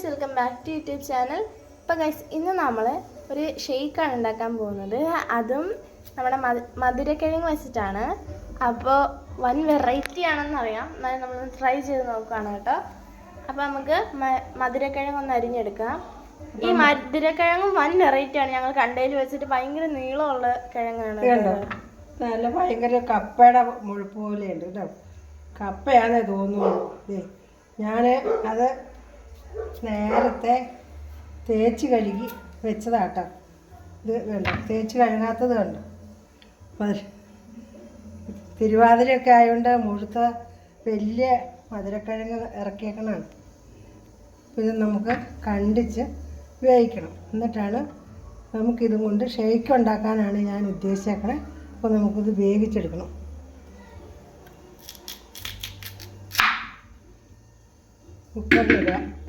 Friends welcome back to YouTube channel ഇപ്പോൾ guys ഇന്ന് നമ്മൾ ഒരു ഷെയ്ക്കാണ് ഉണ്ടാക്കാൻ പോകുന്നത്. അതും നമ്മുടെ മധു മധുരക്കിഴങ്ങ് വെച്ചിട്ടാണ്. അപ്പോൾ വൻ വെറൈറ്റി ആണെന്ന് അറിയാം. എന്നാലും നമ്മൾ ട്രൈ ചെയ്ത് നോക്കുകയാണ് കേട്ടോ. അപ്പോൾ നമുക്ക് മധുരക്കിഴങ്ങ് ഒന്ന് അരിഞ്ഞെടുക്കാം. ഈ മധുരക്കിഴങ്ങും വൻ വെറൈറ്റി ആണ്. ഞങ്ങൾ കണ്ടതിൽ വെച്ചിട്ട് ഭയങ്കര നീളമുള്ള കിഴങ്ങാണ് നല്ല ഭയങ്കര കപ്പയുടെ മുഴുപ്പ് പോലെയുണ്ട് കേട്ടോ. കപ്പയാണെന്നേ തോന്നുന്നു ദേ ഞാൻ അത് നേരത്തെ തേച്ച് കഴുകി വെച്ചതാട്ടോ. ഇത് വേണ്ട തേച്ച് കഴുകാത്തത് മധുര തിരുവാതിരയൊക്കെ ആയതുകൊണ്ട് മുഴുത്ത വലിയ മധുരക്കിഴങ്ങ് ഇറക്കിയേക്കണതാണ്. ഇത് നമുക്ക് കണ്ടിച്ച് വേവിക്കണം. എന്നിട്ടാണ് നമുക്കിതും കൊണ്ട് ഷെയ്ക്ക് ഉണ്ടാക്കാനാണ് ഞാൻ ഉദ്ദേശിച്ചേക്കണേ. അപ്പോൾ നമുക്കിത് വേവിച്ചെടുക്കണം. കുക്കറിലിടുക.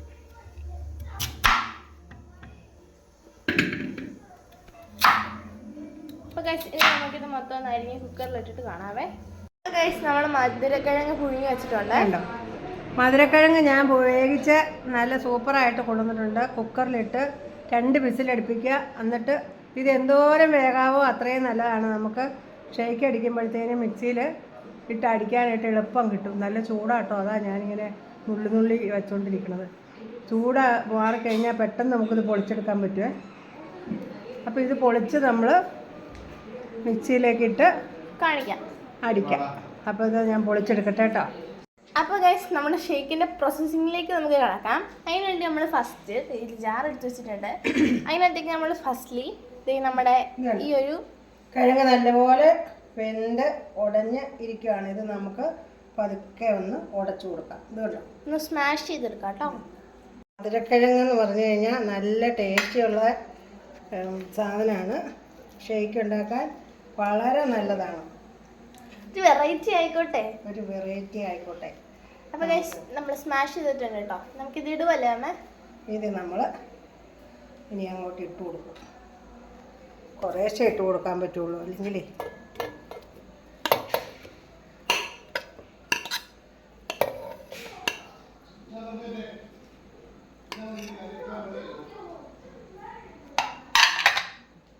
മൊത്തം ഒന്ന് അരിഞ്ഞ് കുക്കറിലിട്ടിട്ട് കാണാവേ. നമ്മൾ മധുരക്കിഴങ്ങ് പുഴുങ്ങി വെച്ചിട്ടുണ്ട്. മധുരക്കിഴങ്ങ് ഞാൻ വേവിച്ച് നല്ല സൂപ്പറായിട്ട് കൊണ്ടുവന്നിട്ടുണ്ട്. കുക്കറിലിട്ട് രണ്ട് വിസിലടുപ്പിക്കുക. എന്നിട്ട് ഇത് എന്തോരം വേഗാവോ അത്രയും നല്ലതാണ് നമുക്ക്. ഷെയ്ക്ക് അടിക്കുമ്പോഴത്തേനും മിക്സിയിൽ ഇട്ട് അടിക്കാനായിട്ട് എളുപ്പം കിട്ടും. നല്ല ചൂടാട്ടോ. അതാ ഞാനിങ്ങനെ നുള്ളി നുള്ളി വെച്ചുകൊണ്ടിരിക്കുന്നത് ചൂട് മാറിക്കഴിഞ്ഞാൽ പെട്ടെന്ന് നമുക്കിത് പൊളിച്ചെടുക്കാൻ പറ്റുമേ അപ്പോൾ ഇത് പൊളിച്ച് നമ്മൾ മിക്സിയിലേക്കിട്ട് കാണിക്കാം. അടിക്കാം. അപ്പോൾ ഇത് ഞാൻ പൊളിച്ചെടുക്കട്ടെ കേട്ടോ. അപ്പോൾ ഗൈസ് നമ്മുടെ ഷേക്കിന്റെ പ്രോസസ്സിങ്ങിലേക്ക് നമുക്ക് കിടക്കാം. അതിനുവേണ്ടി നമ്മൾ ഫസ്റ്റ് ഇതിൽ ജാർ എടുത്തു വെച്ചിട്ടുണ്ട്. അതിനകത്തേക്ക് നമ്മൾ ഫസ്റ്റ്ലി ഇത് നമ്മുടെ ഈ ഒരു കിഴങ്ങ് നല്ലപോലെ വെന്ത് ഉടഞ്ഞ് ഇരിക്കുകയാണ് ഇത് നമുക്ക് പതുക്കെ ഒന്ന് ഉടച്ചു കൊടുക്കാം. ഇത് കണ്ടോ? ഒന്ന് സ്മാഷ് ചെയ്തെടുക്കാം കേട്ടോ. മധുരക്കിഴങ്ങ് എന്ന് പറഞ്ഞു കഴിഞ്ഞാൽ നല്ല ടേസ്റ്റിയുള്ള സാധനമാണ്. ഷേക്ക് ഉണ്ടാക്കാൻ വളരെ നല്ലതാണ്. വെറൈറ്റി ആയിക്കോട്ടെ. ഒരു വെറൈറ്റി ആയിക്കോട്ടെ. അപ്പോൾ ഗൈസ് നമ്മൾ സ്മാഷ് ചെയ്തിട്ടുണ്ട് കേട്ടോ. നമുക്കിത് ഇടുവല്ലേ അമ്മ? ഇത് നമ്മൾ ഇനി അങ്ങോട്ട് ഇട്ട് കൊടുക്കും. കുറേശ്ശേ ഇട്ട് കൊടുക്കാൻ പറ്റുള്ളൂ. അല്ലെങ്കിൽ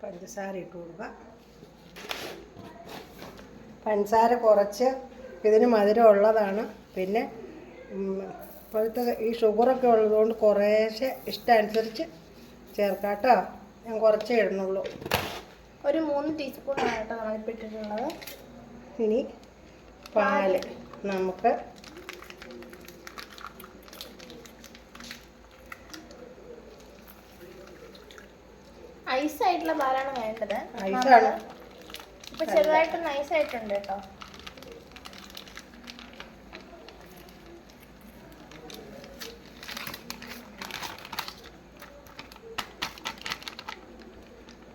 പഞ്ചസാര ഇട്ട് കൊടുക്കുക പഞ്ചസാര കുറച്ച് ഇതിന് മധുരം ഉള്ളതാണ്. പിന്നെ ഇപ്പോഴത്തെ ഈ ഷുഗറൊക്കെ ഉള്ളതുകൊണ്ട് കുറേശ്ശെ ഇഷ്ടമനുസരിച്ച് ചേർക്കാം കേട്ടോ. ഞാൻ കുറച്ചേ ഇടുന്നുള്ളൂ. ഒരു മൂന്ന് ടീസ്പൂണാണ് കേട്ടോ നമ്മളിപ്പോൾ ഇട്ടിട്ടുള്ളത് ഇനി പാൽ നമുക്ക് ഐസ് ആയിട്ടുള്ള പാലാണ് വേണ്ടത്. ഐസാണ് ചെറുതായിട്ട് നൈസ് ആയിട്ടുണ്ട് കേട്ടോ.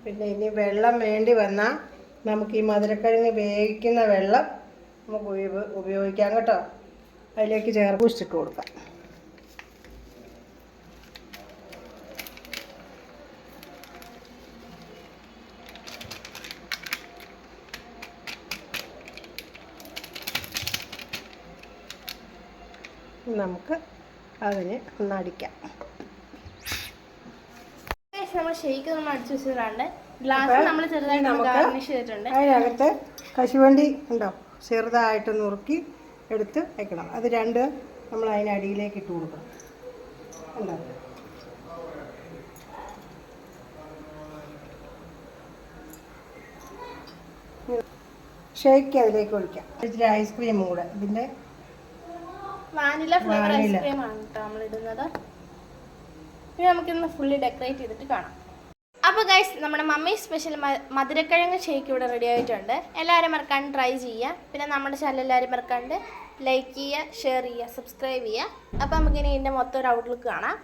പിന്നെ ഇനി വെള്ളം വേണ്ടി വന്നാൽ നമുക്ക് ഈ മധുരക്കിഴങ്ങ് വേവിക്കുന്ന വെള്ളം നമുക്ക് ഉപയോഗിക്കാം കേട്ടോ. അതിലേക്ക് ചേർത്ത് കുഴിച്ചിട്ട് കൊടുക്കാം. നമുക്ക് അതിന് ഒന്ന് അടിക്കാം. നമ്മൾ ഷെയ്ക്ക് നമ്മൾ അടിച്ചു വെച്ചിട്ടുണ്ട് ഗ്ലാസ് നമ്മൾ ചെറുതായിട്ട് ഗാർണിഷ് ചെയ്തിട്ടുണ്ട്. അതിനകത്ത് കശുവണ്ടി ഉണ്ടോ? ചെറുതായിട്ട് നുറുക്കി എടുത്ത് വെക്കണം. അത് രണ്ട് നമ്മൾ അതിനടിയിലേക്ക് ഇട്ട് കൊടുക്കണം. ഉണ്ടോ? ഷേക്ക് അതിലേക്ക് ഒഴിക്കാം. ഇച്ചിരി ഐസ്ക്രീമും കൂടെ. ഇതിന്റെ വാനില ഫ്ലേവർ. ഐസ്ക്രീം ആണ് കേട്ടോ നമ്മൾ ഇടുന്നത്. ഇനി നമുക്കിന്ന് ഫുള്ളി ഡെക്കറേറ്റ് ചെയ്തിട്ട് കാണാം. അപ്പോൾ ഗൈസ് നമ്മുടെ മമ്മി സ്പെഷ്യൽ മധുരക്കിഴങ്ങ് ഷേക്ക് ഇവിടെ റെഡി ആയിട്ടുണ്ട്. എല്ലാവരും മറക്കാണ്ട് ട്രൈ ചെയ്യുക പിന്നെ നമ്മുടെ ചാനൽ എല്ലാവരും മറക്കാണ്ട് ലൈക്ക് ചെയ്യുക ഷെയർ ചെയ്യുക സബ്സ്ക്രൈബ് ചെയ്യുക. അപ്പോൾ നമുക്കിനി ഇതിന്റെ മൊത്തം ഒരു ഔട്ട്ലുക്ക് കാണാം.